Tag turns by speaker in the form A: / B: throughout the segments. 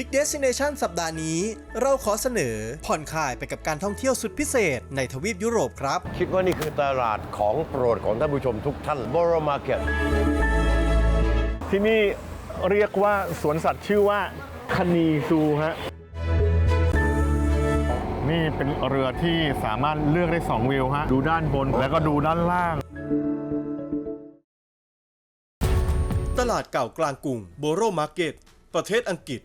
A: Big Destination สัปดาห์นี้ เราขอเสนอผ่อนคลายไปกับการท่องเที่ยวสุดพิเศษในทวีปยุโรปครับ
B: คิดว่านี่คือตลาดของโปรดของท่านผู้ชมทุกท่านบรมาร์เก็ต
C: ที่นี่เรียกว่าสวนสัตว์ชื่อว่าคณีซูฮะนี่เป็นเรือที่สามารถเลือกได้ 2 วิวฮะ ดูด้านบนแล้วก็ดูด้านล่าง
A: ตลาดเก่ากลางกรุงโบโรมาร์เก็ต ประเทศอังกฤษ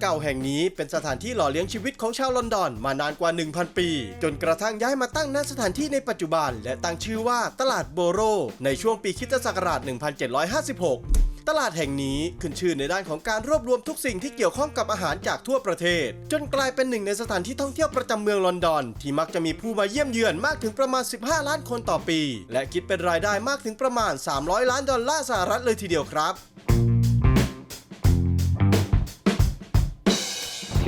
A: เก่าแห่งนี้เป็นสถานที่หล่อเลี้ยงชีวิตของชาวลอนดอนมานานกว่า 1,000 ปี จนกระทั่งย้ายมาตั้งณสถานที่ในปัจจุบัน และตั้งชื่อว่าตลาดโบโร ในช่วงปีคริสตศักราช 1756ตลาดแห่งนี้ขึ้นชื่อในด้านของการรวบรวมทุกสิ่งที่เกี่ยวข้องกับอาหารจากทั่วประเทศ จนกลายเป็นหนึ่งในสถานที่ท่องเที่ยวประจำเมืองลอนดอน ที่มักจะมีผู้มาเยี่ยมเยือนมากถึงประมาณ 15 ล้านคนต่อปี และคิดเป็นรายได้มากถึงประมาณ 300 ล้านดอลลาร์สหรัฐเลยทีเดียวครับ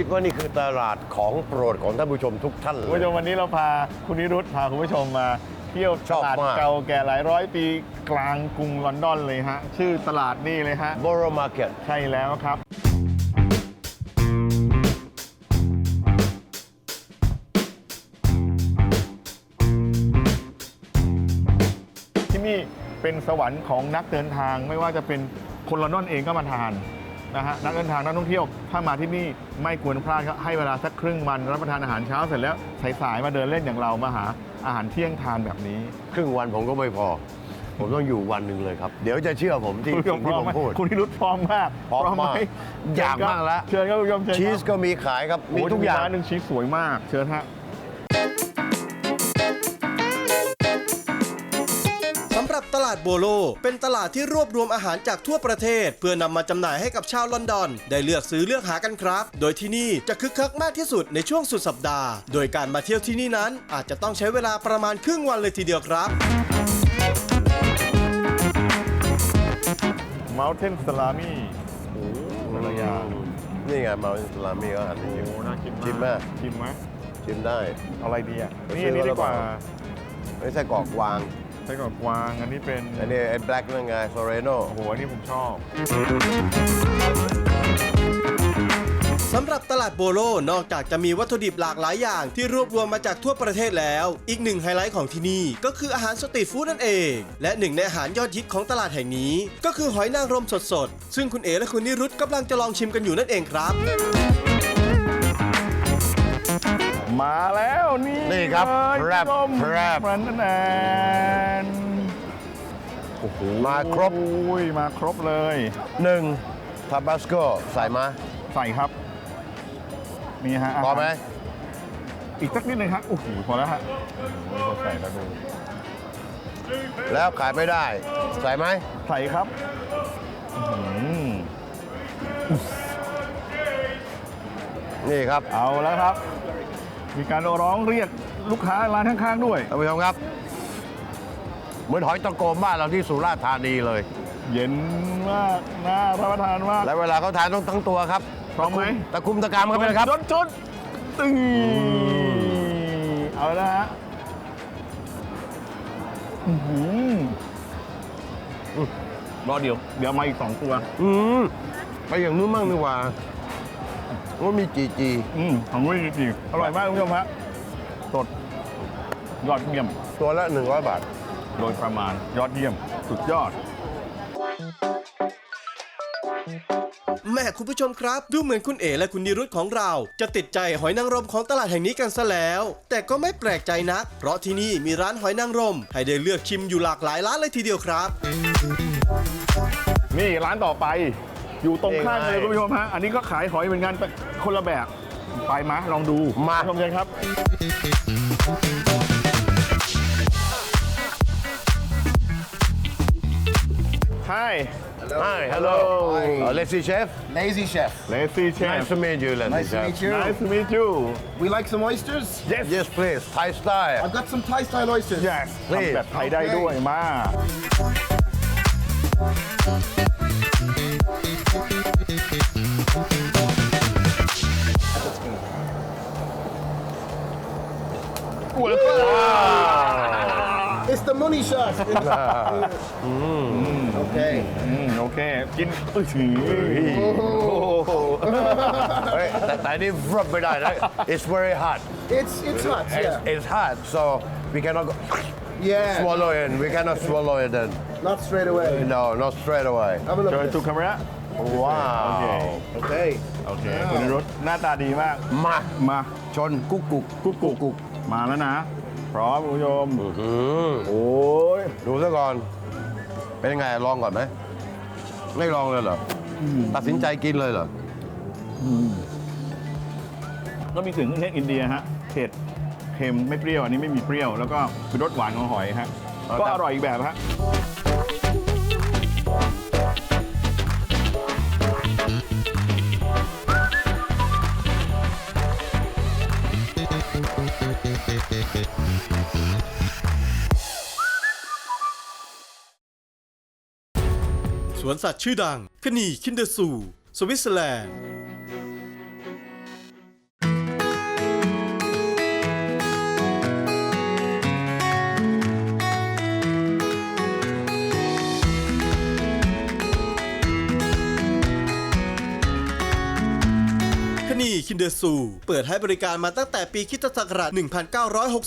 B: คิดว่านี่คือตลาดของโปรดของท่านผู้ชมทุกท่านเล
C: คุณ
B: ย
C: ผู้ชมวันนี้เราพาคุณนิรุธพาคุณผู้ชมมา เที่ยว
B: ช
C: ต
B: อบ
C: ลาด
B: มาก
C: เก่าแก่หลายร้อยปีกลางกรุงลอนดอนเลยฮะ ชื่อตลาดนี่เลยฮะ
B: บรมาร์เก็ต
C: ใช่แล้วครับ ที่นี่เป็นสวรรค์ของนักเดินทางไม่ว่าจะเป็นคนลอนดอนเองก็มาทาน นะฮะนักเดินทางนักท่องเที่ยว ถ้ามาที่นี่ไม่ควรพลาดครับให้เวลาสักครึ่งวันรับประทานอาหารเช้าเสร็จแล้วสายๆมาเดินเล่นอย่างเรามาหาอาหารเที่ยงทานแบบนี้
B: ครึ่งวันผมก็ไม่พอ ผมต้องอยู่วันหนึ่งเลยครับ เดี๋ยวจะเชื่อผมที่
C: คุณผู้ชมพ
B: ที่
C: ร้อ
B: ผมม
C: ไหม
B: พูด
C: คุณนิรุธพร้อมมาก
B: พร้อม
C: ไห
B: มากอยากมากแล้ว
C: เชิญครับคุณผู้ชมเชิญครับ
B: ชีสก็มีขายครับ มี
C: โอ้
B: ทุกอย่าง
C: ร้านหนึ่งชีสสวยมาก เชิญฮะา
A: ดโบโล เป็นตลาดที่รวบรวมอาหารจากทั่วประเทศ เพื่อนำมาจำหน่ายให้กับชาวลอนดอน ได้เลือกซื้อเลือกหากันครับ โดยที่นี่จะคึกคักมากที่สุดในช่วงสุดสัปดาห์ โดยการมาเที่ยวที่นี่นั้น อาจจะต้องใช้เวลาประมาณครึ่งวันเลยทีเดียวครับ
C: Mountain Salami โอ้โหแต่ละอย่าง
B: นี่ไงมาสลามีก็หัน
C: โอ้โหน่ากินมาก
B: ชิมไหม
C: ชิมไหม
B: ชิมได้
C: เอาอะไรดีอะ
B: ไป
C: นี่
B: ซื้
C: อั
B: อน
C: นี้ดีกว่า
B: แล้วเปล่า ไม่ใช่กรอกวาง
C: ไส้กรอกกวาง อันนี้เป็น
B: อันนี้ไอ้แบล็กนั่นไงโซเรโน
C: โอ้โหอันนี้ผมชอบ
A: สำหรับตลาดโบโลนอกจากจะมีวัตถุดิบหลากหลายอย่างที่รวบรวมมาจากทั่วประเทศแล้ว อีกหนึ่งไฮไลท์ของที่นี่ ก็คืออาหารสตรีทฟู้ดนั่นเอง และหนึ่งในอาหารยอดฮิตของตลาดแห่งนี้ ก็คือหอยนางรมสดๆ ซึ่งคุณเอและคุณนิรุตกำลังจะลองชิมกันอยู่นั่นเองครับ
C: มาแล้วนี่
B: นี่ครับ
C: เลย
B: แรป
C: ส้ม
B: แรป
C: มันแนนโอ้โห
B: มาครบ
C: โอ้ยมาครบเลย
B: หนึ่งทาบาสโกใส่มา
C: ใส่ครับ นี่ฮะาาร
B: พอไหม
C: อีกสักนิดนึงครับโอ้โหพอแล้วฮะโอ้โหใส่แล้วดู
B: แล้วขายไม่ได้ ใส่ไหม
C: ใส่ครับอื้อหือ
B: นี่ครับ
C: เอาแล้วครับ มีการร้องเรียกลูกค้าร้านข้างๆด้วย
B: ท่านผู้ชมครับ เหมือนหอยตะโกมบ้านเราที่สุราษฎร์ธานีเลย
C: เย็นมากน่ารับประทานมาก
B: และเวลาเขาทานต้องทั้งตัวครับ
C: พร้อมไหม
B: ตะคุมตะกามเข้าไปเลยครับ
C: จนจนตึงเอาแล้วฮะอื้อหือรอเดี๋ยว เดี๋ยวมาอีกสองตัว
B: อืมไปอย่างนู้นมั่งดีกว่า ว่ามีจีจี
C: อืมของวิ่งจริงๆอร่อยมากคุณผู้ชมฮะสดยอดเยี่ยม
B: ตัวละ 100 บาท
C: โดยประมาณยอดเยี่ยม สุดยอด
A: แม่คุณผู้ชมครับ ดูเหมือนคุณเอและคุณนิรุตของเรา จะติดใจหอยนางรมของตลาดแห่งนี้กันซะแล้ว แต่ก็ไม่แปลกใจนัก เพราะที่นี่มีร้านหอยนางรม ให้ได้เลือกชิมอยู่หลากหลายร้านเลยทีเดียวครับ
C: นี่ร้านต่อไป อยู่ตรงข้ามกันเลย
B: นี่ไง
C: คุณผู้ชมฮะ อันนี้ก็ขายหอยเหมือนกันแต่คนละแบบ ไปมาลองดู
B: มา
C: ชมเชิญครับ Hi
B: Hi, hello.
C: Hi.
B: Uh, Leslie Chef.
D: Lazy Chef.
C: เลซี่เชฟ
B: Nice to meet you, Leslie
D: Nice to
B: Chef.
D: meet you.
C: Nice to meet you
D: We like some oysters?
C: Yes
B: Yes, please. Thai style.
D: I've got some Thai style oysters.
C: Yes
B: Please.
C: ทำแบบไทยได้ด้วยมา
D: It's the money shot. okay.
C: อืมโอเคกินอุ้ยถือ
B: Hey, that, that is rub it out. It's very hot.
D: It's it's hot.
B: It's,
D: Yeah.
B: it's hot, so we cannot go
D: Yeah.
B: swallow it. We cannot swallow it then.
D: Not straight away.
B: No, not straight away.
D: Have a look.
C: เจอ
D: at
C: ทู
D: this.
C: คาเมระ
B: Wow.
D: Okay.
C: โอเค คุณนิรุตหน้าตาดีมาก
B: มา
C: มา
B: ชนกุ๊กกุ๊ก
C: กุ๊กกุ๊กกุ๊กมาแล้วนะ พร้อมคุณผู้ชม
B: อืม
C: โอ้ย
B: ดูซะก่อน เป็นยังไงลองก่อนไหมไม่ลองเลยเหรออตัดสินใจกินเลยเหรอ
C: ก็มีถึงเครื่องเทศอินเดียฮะ เผ็ด เค็มไม่เปรี้ยวอันนี้ไม่มีเปรี้ยว แล้วก็เป็นรสหวานของหอยฮะ
B: เอา
C: ก็
B: ครับ
C: อร่อยอีกแบบฮะ
A: สวนสัตว์ชื่อดังคนีคินเดอร์ซู สวิตเซอร์แลนด์ คินเดซู เปิดให้บริการมาตั้งแต่ปีคิตศักราช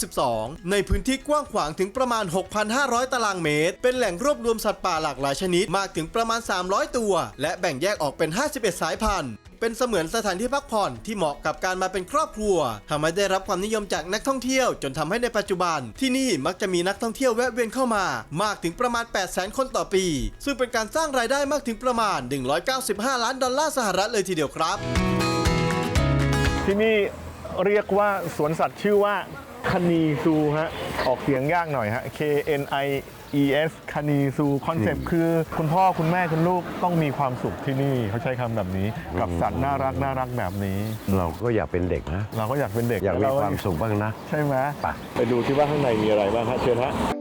A: 1962 ในพื้นที่กว้างขวางถึงประมาณ 6,500 ตารางเมตร เป็นแหล่งรวบรวมสัตว์ป่าหลากหลายชนิดมากถึงประมาณ 300 ตัว และแบ่งแยกออกเป็น 51 สายพันธุ์เป็นเสมือนสถานที่พักผ่อนที่เหมาะกับการมาเป็นครอบครัวทำให้ได้รับความนิยมจากนักท่องเที่ยว จนทำให้ในปัจจุบัน ที่นี่มักจะมีนักท่องเที่ยวแวะเวียนเข้ามา มากถึงประมาณ 800,000 คนต่อปี ซึ่งเป็นการสร้างรายได้มากถึงประมาณ 195 ล้านดอลลาร์สหรัฐเลยทีเดียวครับ
C: ที่นี่เรียกว่าสวนสัตว์ชื่อว่าคณีซูฮะออกเสียงยากหน่อยฮะ K N I E S คณีซูคอนเซปต์คือ คุณพ่อคุณแม่คุณลูกต้องมีความสุขที่นี่ เขาใช้คำแบบนี้ กับสัตว์น่ารักน่ารักแบบนี้
B: เราก็อยากเป็นเด็กนะ
C: เราก็อยากเป็นเด็ก
B: อยากมี
C: เร
B: ความสุขบ้างนะ
C: ใช่ไหม
B: ไป
C: ไปดูที่ว่าข้างในมีอะไรบ้างฮะเชิญฮะ
A: แ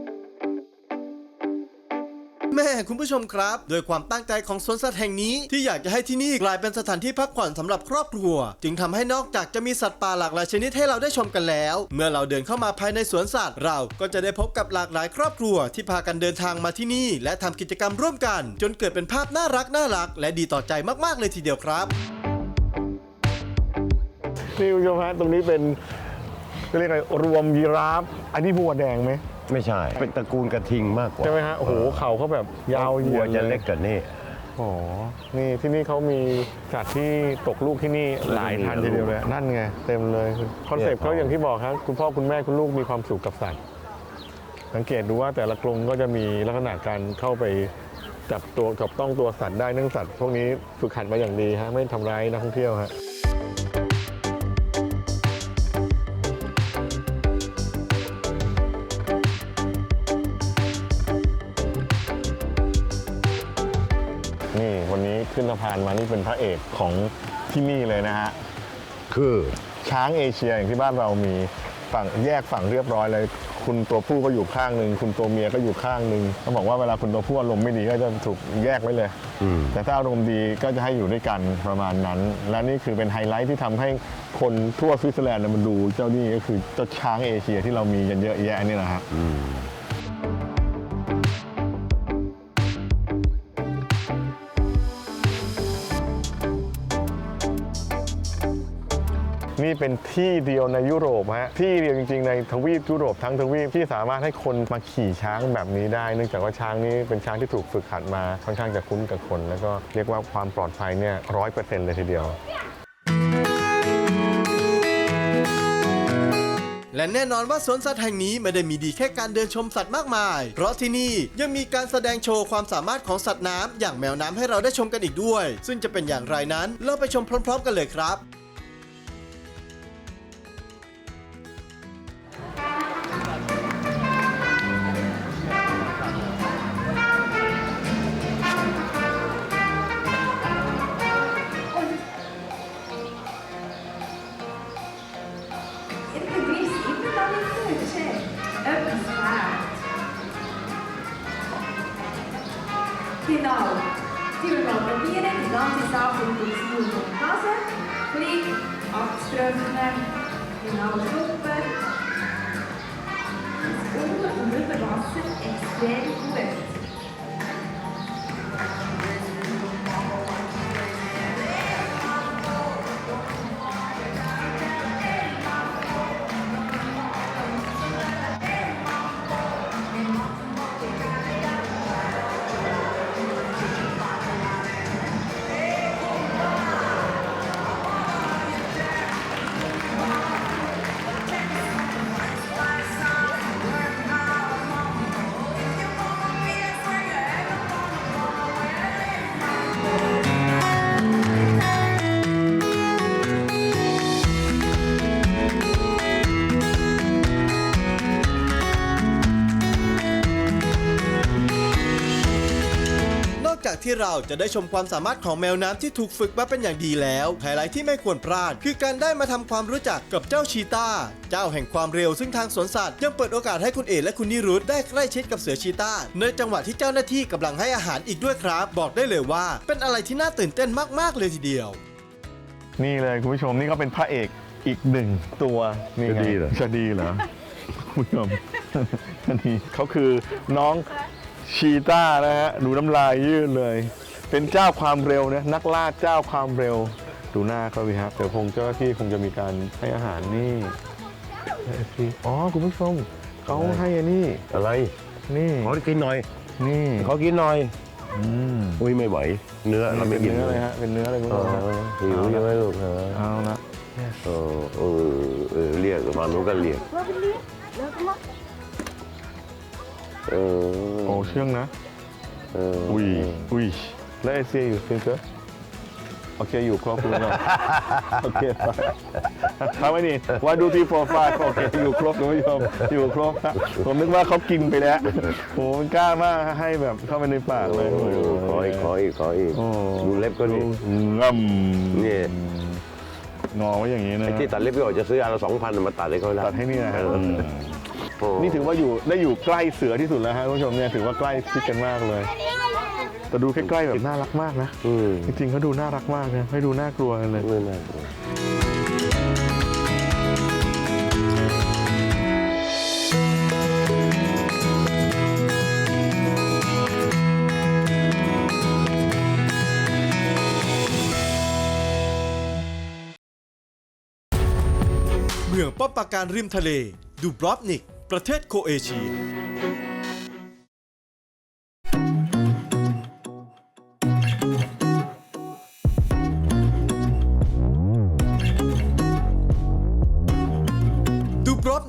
A: ม่คุณผู้ชมครับ โดยความตั้งใจของสวนสัตว์แห่งนี้ที่อยากจะให้ที่นี่กลายเป็นสถานที่พักผ่อนสำหรับครอบครัว จึงทำให้นอกจากจะมีสัตว์ป่าหลากหลายชนิดให้เราได้ชมกันแล้ว เมื่อเราเดินเข้ามาภายในสวนสัตว์ เราก็จะได้พบกับหลากหลายครอบครัว ที่พากันเดินทางมาที่นี่ และทำกิจกรรมร่วมกัน จนเกิดเป็นภาพน่ารักน่ารัก และดีต่อใจมากๆเลยทีเดียวครับ
C: นี่คุณผู้ชมฮะตรงนี้เป็นเรียกอะไรรวมยีราฟ อันนี้บัวแดงไหม
B: ไม่ใช่ เป็นตระกูลกระทิงมากกว่า
C: ใช่ไหมฮะโอ้โหเขาเขาแบบยาวเหยี
B: วั
C: ยวด
B: จะเล็กกว่านี่
C: โอ้โหนี่ที่นี่เขามีสัตว์ที่ตกลูกที่นี่หลายพันทีเดียวเลย นั่นไงเต็มเลยคอนเซ็ปต์เขาอย่างที่บอกครับคุณพ่อคุณแม่คุณลูกมีความสุขกับสัตว์สังเกตดูว่าแต่ละกรงก็จะมีลักษณะการเข้าไปจับตัวจับต้องตัวสัตว์ได้เนื่องสัตว์พวกนี้ฝึกหัดมาอย่างดีฮะไม่ทำร้ายนักท่องเที่ยวฮะ นี้ขึ้นสะพานมานี่เป็นพระเอกของที่นี่เลยนะฮะ
B: คือ
C: ช้างเอเชียอย่างที่บ้านเรามีฝั่งแยกฝั่งเรียบร้อยเลย คุณตัวผู้ก็อยู่ข้างหนึ่งคุณตัวเมียก็อยู่ข้างหนึ่งเขาบอกว่าเวลาคุณตัวผู้อารมณ์ไม่ดีก็จะถูกแยกไว้เลย
B: อืม
C: แต่ถ้าอารมณ์ดีก็จะให้อยู่ด้วยกันประมาณนั้น และนี่คือเป็นไฮไลท์ที่ทำให้คนทั่วสวิตเซอร์แลนด์เนี่ยมันดูเจ้านี่ก็คือเจ้าช้างเอเชียที่เรามีกันเยอะแยะนี่นะฮะ นี่เป็นที่เดียวในยุโรปฮะที่เดียวจริงๆในทวีปยุโรปทั้งทวีปที่สามารถให้คนมาขี่ช้างแบบนี้ได้ เนื่องจากว่าช้างนี้เป็นช้างที่ถูกฝึกหัดมาค่อนข้างจะคุ้นกับคน แล้วก็เรียกว่าความปลอดภัยเนี่ยร้อยเปอร์เซ็นต์เลยทีเดียว
A: และแน่นอนว่าสวนสัตว์แห่งนี้ไม่ได้มีดีแค่การเดินชมสัตว์มากมาย เพราะที่นี่ยังมีการแสดงโชว์ความสามารถของสัตว์น้ำอย่างแมวน้ำให้เราได้ชมกันอีกด้วย ซึ่งจะเป็นอย่างไรนั้น เราไปชมพร้อม ๆ กันเลยครับ
E: Genau. Sind wir mal probieren, die ganze Sache mit dem Stuhl und der Nase. Flip, abzutrocknen. Genau, Suppe. Das Unter- und Überwasser extrem gut.
A: ที่เราจะได้ชมความสามารถของแมวน้ำที่ถูกฝึกมาเป็นอย่างดีแล้วไฮไลท์ที่ไม่ควรพลาด คือการได้มาทำความรู้จักกับเจ้าชีตาเจ้าแห่งความเร็วซึ่งทางสวนสัตว์ยังเปิดโอกาสให้คุณเอและคุณนิรุธได้ใกล้ชิดกับเสือชีตาในจังหวะที่เจ้าหน้าที่กำลังให้อาหารอีกด้วยครับ บอกได้เลยว่า เป็นอะไรที่น่าตื่นเต้นมากๆเลยทีเดียว
C: นี่เลยคุณผู้ชมนี่ก็เป็นพระเอกอีกหนึ่งตัวนี่ไง
B: จะดีเหรอ
C: จะดีเหรอคุณผู้ชมจะดีเขาคือน้อง ชีต้านะฮะดูน้ำลายยืดเลย เป็นเจ้าความเร็วนะนักล่าเจ้าความเร็ว ดูหน้าเขาสิครับเดี๋ยวคงเจ้าหน้าที่คงจะมีการให้อาหารนี่อ๋อคุณผู้ชมเขาให้อันนี้
B: อะไร
C: นี่
B: ขอกินหน่อย
C: นี่
B: ขอกินหน่อย
C: อืม
B: อุ้ยไม่ไหว เนื้อเรา
C: เป็
B: ไม่
C: น
B: กิน
C: เนื้อเลยฮะเป็นเนื้ออะไรคุณ
B: เอ
C: ผู้ชม
B: อ
C: ฮะ
B: หิวยังไงลูกเหรอ
C: เอาละ
B: เออเออเออเรียกมาหนูก็เรียก เออ
C: โอ้เชื่องนะ
B: เออ
C: อุ้ยอุ้ยแล้วเอเซียอยู่ซิงเกอร์โอเคอยู่ครบคุณผู้ชมโอเคทำไมนี่ว่าดูที่โปรไฟล์โอเคอยู่ครบคุณผู้ชมอยู่ครบครับผมนึกว่าเขากินไปแล้วโอ้มันกล้ามากให้แบบเข้าไปในปากเลย
B: โอ้ขออีกขออีกขออีก
C: โอ้
B: ดูเล็บก็
C: ดู
B: ดี
C: งำ
B: นี่
C: งอไว้อย่างนี้นะ
B: ไอ้ที่ตัดเล็บพี่ออกจะซื้ออันละสองพันมาตัดให้เขาแล้ว
C: ตัดให้นี่นะฮะ
B: เออโอ้
C: นี่ถือว่าอยู่ได้อยู่ใกล้เสือที่สุดแล้วฮะคุณผู้ชมเนี่ยถือว่าใกล้ชิดกันมากเลย แต่ดูใกล้ๆแบบน่ารักมากนะ
B: อืม
C: จริงๆเขาดูน่ารักมากนะไม่ดูน่ากลัวเลย
B: ไม่น่ากลัว
A: เมืองป้อมปราการริมทะเล ดูบรอฟนิก ประเทศโคเอเชีย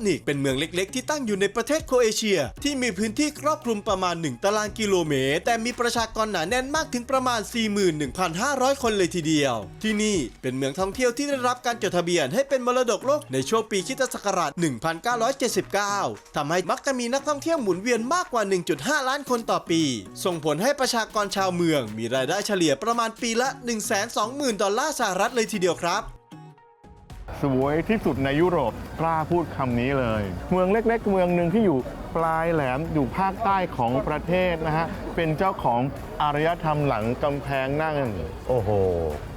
A: นิกเป็นเมืองเล็ก ๆ ที่ตั้งอยู่ในประเทศโครเอเชีย ที่มีพื้นที่ครอบคลุมประมาณ 1 ตารางกิโลเมตร แต่มีประชากรหนาแน่นมากถึงประมาณ 41,500 คนเลยทีเดียว ที่นี่เป็นเมืองท่องเที่ยวที่ได้รับการจดทะเบียนให้เป็นมรดกโลกในช่วงปีคิตศักราช 1979ทำให้มักจะมีนักท่องเที่ยวหมุนเวียนมากกว่า 1.5 ล้านคนต่อปี ส่งผลให้ประชากรชาวเมือง มีรายได้เฉลี่ยประมาณปีละ 120,000 ดอลลาร์สหรัฐเลยทีเดียวครับ
C: สวยที่สุดในยุโรปกล้าพูดคำนี้เลย เมืองเล็กๆ เมืองหนึ่งที่อยู่ปลายแหลมอยู่ภาคใต้ของประเทศนะฮะ เป็นเจ้าของอารยธรรมหลังกำแพงนั่ง
B: โอ้โห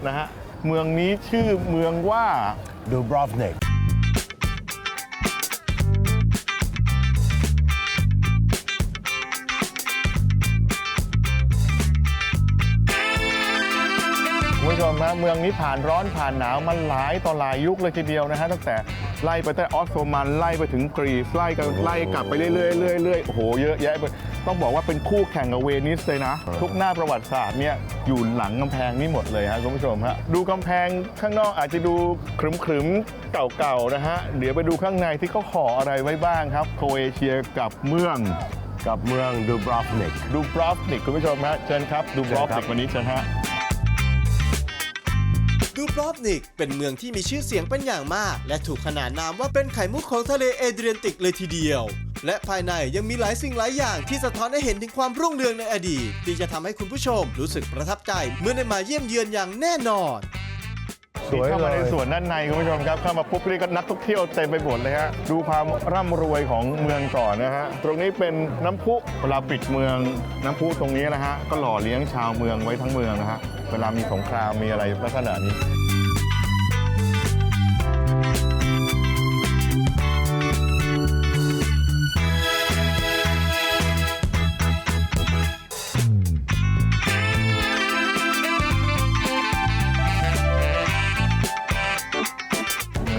C: นะฮะ เมืองนี้ชื่อเมืองว่า
B: ดูบรอฟเน็ก
C: มฮะเมืองนี้ผ่านร้อนผ่านหนาวมาหลายต่อหลายยุคเลยทีเดียวนะฮะตั้งแต่ไล่ไปตั้งแต่ออสโตมันไล่ไปถึงกรีซไล่กันไล่กลับไปเรื่อยๆเรื่อยๆเรื่อยๆโอ้โหเยอะแยะไปต้องบอกว่าเป็นคู่แข่งกับเวนิสเลยนะ ทุกหน้าประวัติศาสตร์เนี่ยอยู่หลังกำแพงนี่หมดเลยฮะคุณผู้ชมฮะดูกำแพงข้างนอกอาจจะดูขรึมๆเก่าๆนะฮะเดี๋ยวไปดูข้างในที่เขาขออะไรไว้บ้างครับโครเอเชียกับเมือง
B: กับเมืองดูบรอฟเน็ก
C: ดูบรอฟนิกคุณผู้ชมฮะเชิญครับดูบรอฟ
B: เชิญครั
C: นิก
B: บ
C: วันนี้เชิญฮะ
A: ดูบรอฟนิก เป็นเมืองที่มีชื่อเสียงเป็นอย่างมาก และถูกขนานนามว่าเป็นไข่มุกของทะเลเอเดรียนติกเลยทีเดียว และภายในยังมีหลายสิ่งหลายอย่างที่สะท้อนให้เห็นถึงความรุ่งเรืองในอดีต ที่จะทำให้คุณผู้ชมรู้สึกประทับใจเมื่อได้มาเยี่ยมเยือนอย่างแน่นอน
B: สวย
C: เข้ามาในสวนด้านในคุณผู้ชมครับเข้ามาปุ๊บนี่ก็นักท่องเที่ยวเต็มไปหมดเลยฮะดูความร่ำรวยของเมืองก่อนนะฮะตรงนี้เป็นน้ำพุเวลาปิดเมืองน้ำพุตรงนี้นะฮะก็หล่อเลี้ยงชาวเมืองไว้ทั้งเมืองนะฮะ เวลามีสงครามมีอะไรลักษณะนี้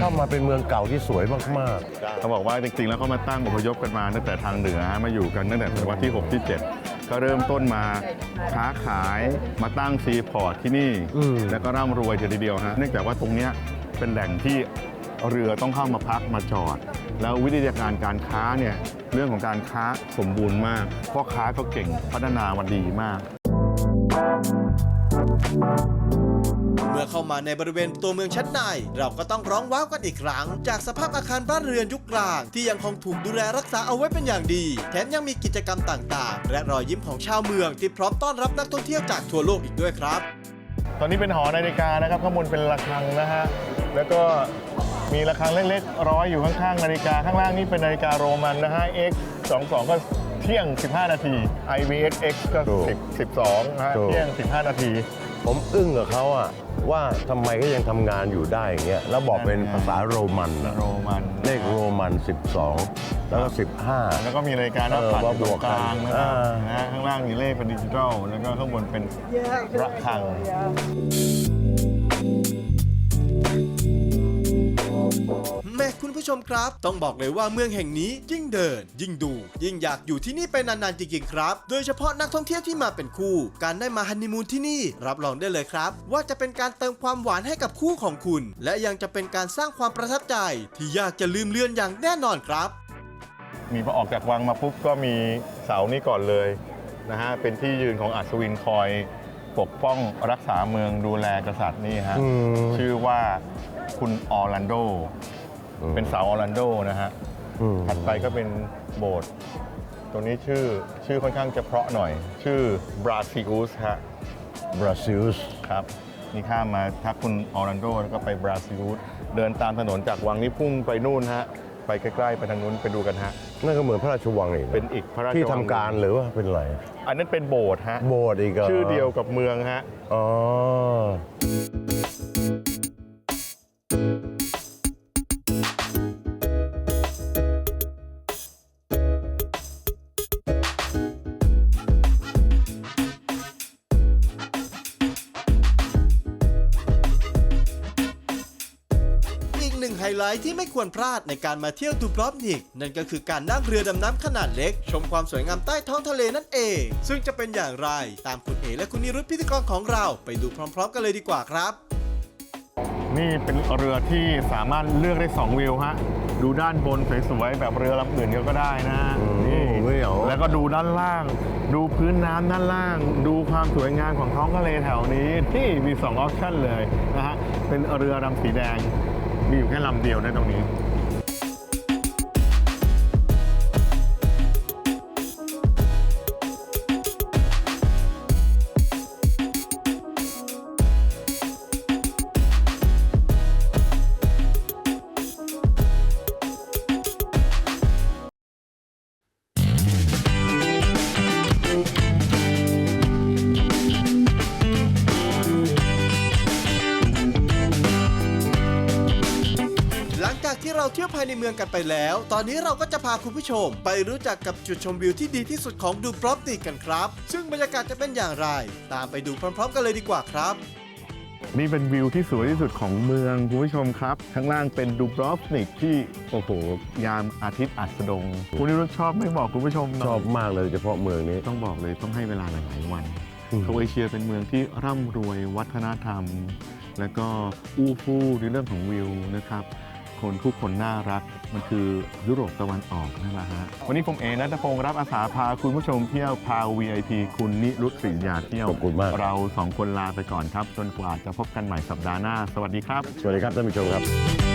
B: เข้ามาเป็นเมืองเก่าที่สวยมาก
C: เขาบอกว่าจริงๆ แล้วเขามาตั้งอพยพกันมาตั้งแต่ทางเหนือฮะมาอยู่กันตั้งแต่ศตวรรษที่ 6 ที่ 7 ก็เริ่มต้นมาค้าขายมาตั้งซีพอร์ตที่นี่
B: อืม
C: แล้วก็ร่ำรวยทีเดียวฮะเนื่องจากว่าตรงเนี้ยเป็นแหล่งที่เรือต้องเข้ามาพักมาจอด แล้ววิทยาการการค้าเนี่ยเรื่องของการค้าสมบูรณ์มากพ่อค้าก็เก่งพัฒนาวันดีมาก
A: เมื่อเข้ามาในบริเวณตัวเมืองชั้นใน เราก็ต้องร้องว้าวกันอีกครั้ง จากสภาพอาคารบ้านเรือนยุคกลาง ที่ยังคงถูกดูแลรักษาเอาไว้เป็นอย่างดี แถมยังมีกิจกรรมต่างๆ และรอยยิ้มของชาวเมืองที่พร้อมต้อนรับนักท่องเที่ยวจากทั่วโลกอีกด้วยครับ
C: ตอนนี้เป็นหอนาฬิกานะครับข้างบนเป็นระฆังนะฮะแล้วก็มีระฆังเล็กๆร้อยอยู่ข้างๆนาฬิกาข้างล่างนี่เป็นนาฬิกาโรมันนะฮะ X 22ก็เที่ยง 15 นาที IVS X ก็10 12นะฮะเที่ยง 15 นาที
B: ๆ ผมอึ้งกับเขาอะว่าทำไมก็ยังทำงานอยู่ได้อย่างเงี้ยแล้วบอกเป็นภาษาโรมันอะ
C: โรมัน
B: เลขโรมัน 12 แล้วก็ 15
C: แล้วก็มีนาฬิกาหน้าปัด
B: เออ
C: อยู่ตรงกลางนะครับ
B: อ่า
C: นะฮะข้างล่างมีเลขเป็นดิจิทัลแล้วก็ข้างบนเป็นระฆัง
A: แผู้ชมครับ ต้องบอกเลยว่าเมืองแห่งนี้ยิ่งเดิน ยิ่งดู ยิ่งอยากอยู่ที่นี่ไปนานๆจริงๆครับ โดยเฉพาะนักท่องเที่ยวที่มาเป็นคู่ การได้มาฮันนีมูนที่นี่รับรองได้เลยครับ ว่าจะเป็นการเติมความหวานให้กับคู่ของคุณ และยังจะเป็นการสร้างความประทับใจ ที่ยากจะลืมเลือนอย่างแน่นอนครับ
C: มีพอออกจากวังมาปุ๊บก็มีเสานี้ก่อนเลยนะฮะเป็นที่ยืนของอัศวินคอยปกป้องรักษาเมืองดูแลกษัตริย์นี่ฮะ
B: อืม
C: ชื่อว่าคุณออร์แลนโด
B: อืม
C: เป็นเสาออร์แลนโดนะฮะ
B: อืม
C: ถัดไปก็เป็นโบสถ์ตรงนี้ชื่อชื่อค่อนข้างจะเพราะหน่อย ชื่อบราซิอุสฮะ
B: บราซิลส์
C: ครับนี่ข้ามมาทักคุณออร์แลนโดแล้วก็ไปบราซิอุสเดินตามถนนจากวังนี้พุ่งไปนู่นฮะ ไปใกล้ๆ ไปทางนู้นไปดูกันฮะ
B: นั่นก็เหมือนพระราชวังอีกะ
C: เป็นอีกพระราช
B: ที่
C: วั
B: ทำ
C: ง
B: การหรือว่าเป็นอะไร
C: อันนั้นเป็นโบสถ์ฮะ
B: โบสถ์อีกหร
C: ชื่อเดียวกับเมืองฮะ
B: อ๋อ
A: ท์ที่ไม่ควรพลาดในการมาเที่ยวดูบรอฟนิก นั่นก็คือการนั่งเรือดำน้ำขนาดเล็ก ชมความสวยงามใต้ท้องทะเลนั่นเอง ซึ่งจะเป็นอย่างไรตามคุณเอและคุณนิรุตพิธีกรของเราไปดูพร้อม ๆ กันเลยดีกว่าครับ
C: นี่เป็นเรือที่สามารถเลือกได้ 2 วิวฮะ ดูด้านบนสวยๆแบบเรือลำอื่นก็ได้นะ
B: อืม
C: นี่
B: ไม่เอา
C: แล้วก็ดูด้านล่าง ดูพื้นน้ำด้านล่าง ดูความสวยงามของท้องทะเลแถวนี้ที่มี 2 ออปชั่นเลยนะฮะ เป็นเรือลำสีแดง มีอยู่แค่ลำเดียวในตรงนี้
A: เที่ยวภายในเมืองกันไปแล้ว ตอนนี้เราก็จะพาคุณผู้ชม ไปรู้จักกับจุดชมวิวที่ดีที่สุดของดูบรอฟนิกกันครับ ซึ่งบรรยากาศจะเป็นอย่างไร ตามไปดูพร้อม ๆ กันเลยดีกว่าครับ
C: นี่เป็นวิวที่สวยที่สุดของเมืองคุณผู้ชมครับ ข้างล่างเป็นดูบรอฟนิกที่ โอ้โห ยามอาทิตย์อัสดง คุณนิรุธชอบไม่บอกคุณผู้ชมหน่ย
B: ชอบมากเลยเฉพาะเมืองนี้
C: ต้องบอกเลยต้องให้เวลาหลายๆวัน
B: อืม
C: โครเอเชียเป็นเมืองที่ร่ำรวยวัฒนธรรม แล้วก็อู้ฟู่ในเรื่องของวิวนะครับ คนผู้คนน่ารัก มันคือยุโรปตะวันออกนั่นแหละฮะ วันนี้ผมเอนัทพงศ์รับอาสาพาคุณผู้ชมเที่ยวพา VIP คุณนิรุตศรียาเที่ยว
B: ขอบคุณมาก
C: เราสองคนลาไปก่อนครับ จนกว่าจะพบกันใหม่สัปดาห์หน้า สวัสดีครับ
B: สวัสดีครับท่านผู้ชมครับ